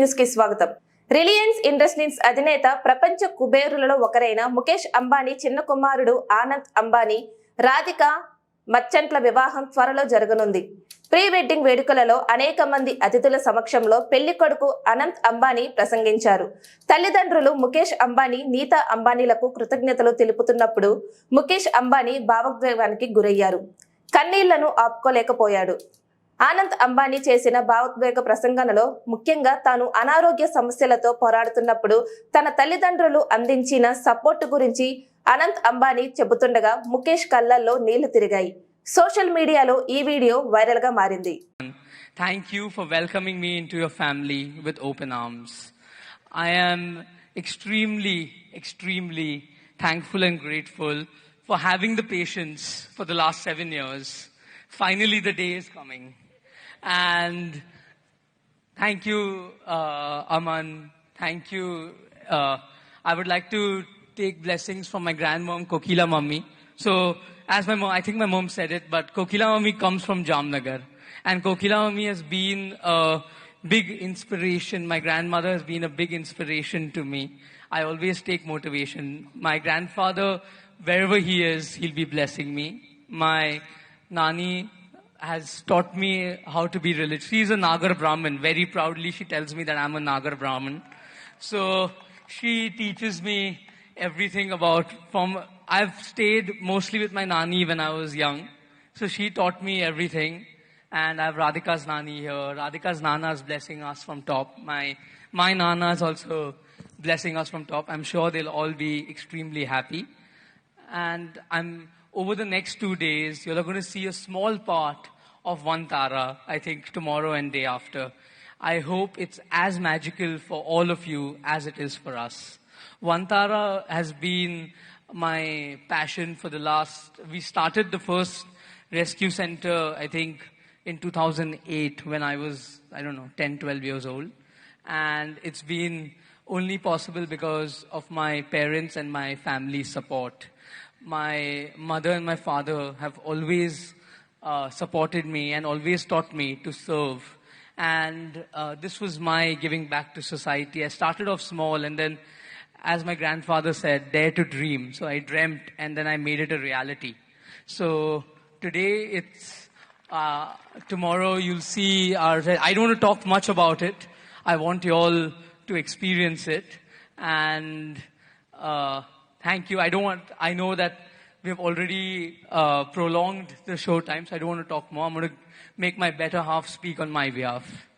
న్యూస్కి స్వాగతం. Reliance industries అధినేత ప్రపంచ కుబేరులలో ఒకరైన ముఖేష్ అంబానీ చిన్న కుమారుడు ఆనంద్ అంబానీ రాధిక మర్చెంట్ల వివాహం త్వరలో జరగనుంది. ప్రీ వెడ్డింగ్ వేడుకలలో అనేక మంది అతిథుల సమక్షంలో పెళ్ళి కొడుకు అనంత్ అంబానీ ప్రసంగించారు. తల్లిదండ్రులు ముఖేష్ అంబానీ నీతా అంబానీలకు కృతజ్ఞతలు తెలుపుతున్నప్పుడు ముఖేష్ అంబానీ భావోద్వేగానికి గురయ్యారు. కన్నీళ్ళను ఆపుకోలేకపోయాడు. ఆనంద్ అంబానీ చేసిన భావోద్వేగ ప్రసంగనలో ముఖ్యంగా తాను అనారోగ్య సమస్యలతో పోరాడుతున్నప్పుడు తన తల్లిదండ్రులు అందించిన సపోర్టు గురించి అనంత్ అంబానీ చెబుతుండగా ముఖేష్ కళ్ళల్లో నీళ్ళు తిరిగాయి. సోషల్ మీడియాలో ఈ వీడియో వైరల్గా మారింది. Thank you for welcoming me into your family with open arms I'm extremely extremely thankful and grateful for having the patience for the last seven years finally the day is coming And Thank you, uh, Aman. Thank you. Uh, I would like to take blessings from my grandmom, Kokila Mummy. So, as my mom, I think my mom said it, but Kokila Mummy comes from Jamnagar. And Kokila Mummy has been a big inspiration. My grandmother has been a big inspiration to me. I always take motivation. My grandfather, wherever he is, he'll be blessing me. My Nani has taught me how to be religious. She's a Nagar Brahmin. Very proudly, she tells me that I'm a Nagar Brahmin. So she teaches me everything about from. I've stayed mostly with my Nani when I was young. So she taught me everything. And I have Radhika's Nani here. Radhika's Nana is blessing us from top. My, my Nana is also blessing us from top. I'm sure they'll all be extremely happy. And I'm over the next two days, you're going to see a small part of One Tara, I think tomorrow and day after. I hope it's as magical for all of you as it is for us. One Tara has been my passion for the last, we started the first rescue center, I think, in 2008 when I was, I don't know, 10, 12 years old. And it's been only possible because of my parents and my family's support. My mother and my father have always uh, supported me and always taught me to serve. And uh, this was my giving back to society. I started off small and then, as my grandfather said, dare to dream. So I dreamt and then I made it a reality. So today it's, uh, tomorrow you'll see our, I don't want to talk much about it. I want you all to experience it. And uh, thank you. I don't want, I know that we have already uh, prolonged the show time, so I don't want to talk more. I'm going to make my better half speak on my behalf.